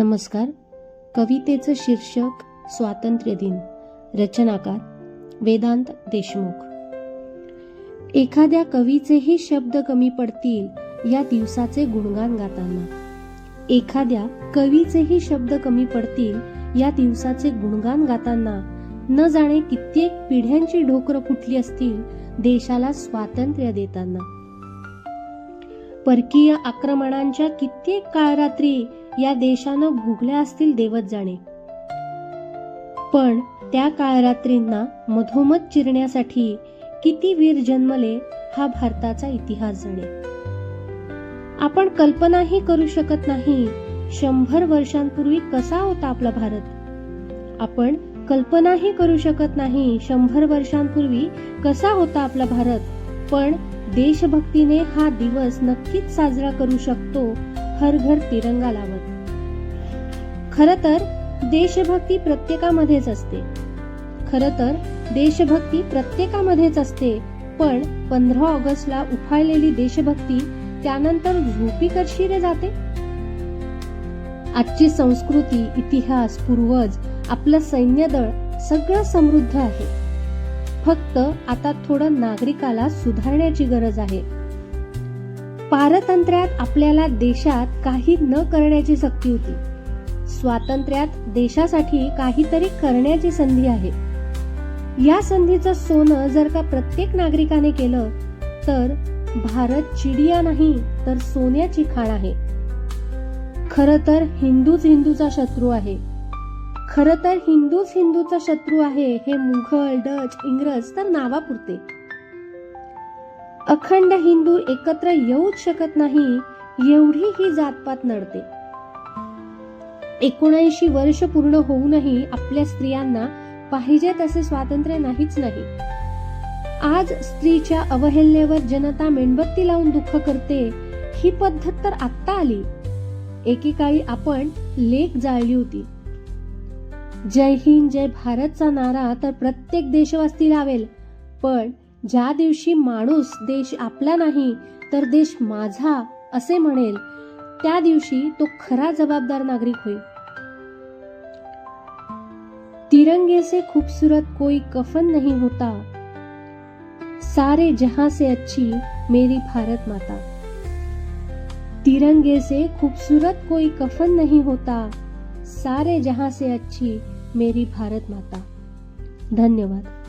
नमस्कार. कवितेचं शीर्षक स्वातंत्र्य दिन. रचनाकार वेदांत देशमुख. एखाद्या कवीचेही शब्द कमी पडतील या दिवसाचे गुणगान गाताना. एखाद्या कवीचेही शब्द कमी पडतील या दिवसाचे गुणगान गाताना. न जाणे कित्येक पिढ्यांची ढोकरं फुटली असतील देशाला स्वातंत्र्य देताना. परकीय आक्रमणांच्या कित्येक काळरात्री या देशानं भोगल्या असतील देवत जाणे. पण त्या काळरात्रींना मधोमध चिरण्यासाठी किती वीर जन्मले हा भारताचा इतिहास जाणे. आपण कल्पनाही करू शकत नाही शंभर वर्षांपूर्वी कसा होता आपला भारत. आपण कल्पनाही करू शकत नाही शंभर वर्षांपूर्वी कसा होता आपला भारत. पण देशभक्तीने हा दिवस नक्कीच साजरा करू शकतो हर घर तिरंगा लावत. खर तर देशभक्ती प्रत्येकामध्येच असते. खर तर देशभक्ती प्रत्येकामध्येच असते पण पंधरा ऑगस्टला उफाळलेली देशभक्ती त्यानंतर झोपी कशी रे जाते. आजची संस्कृती इतिहास पूर्वज आपलं सैन्यदळ सगळं समृद्ध आहे. फक्त आता थोडं नागरिकाला सुधारण्याची गरज आहे. पारतंत्र्यात आपल्याला देशात काही न करण्याची सक्ती होती. स्वातंत्र्यात देशासाठी काहीतरी करण्याची संधी आहे. या संधीचं सोनं जर का प्रत्येक नागरिकाने केलं तर भारत चिडिया नाही तर सोन्याची खाण आहे. खर तर हिंदूच हिंदूचा शत्रू आहे. खर तर हिंदूच हिंदूचा शत्रू आहे हे मुघल डच इंग्रज तर नावापुरते. अखंड हिंदू एकत्र येऊच शकत नाही एवढी ही जातपात नडते. एकोणऐंशी वर्ष पूर्ण होऊनही आपल्या स्त्रियांना पाहिजे तसे स्वातंत्र्य नाहीच नाही. आज स्त्रीच्या अवहेलनेवर जनता मेणबत्ती लावून दुःख करते ही पद्धत तर आत्ता आली. एकेकाळी आपण लेख जाळली होती. जय हिंद जय भारतचा नारा तर प्रत्येक देशवासी लावेल पण ज्या दिवशी माणूस देश आपला नाही तर देश माझा असे म्हणेल त्या दिवशी तो खरा जबाबदार नागरिक होईल. तिरंगे से खूबसूरत कोई कफन नहीं होता. सारे जहां से अच्छी मेरी भारत माता. तिरंगे से खूबसूरत कोई कफन नहीं होता. सारे जहां से अच्छी मेरी भारत माता. धन्यवाद.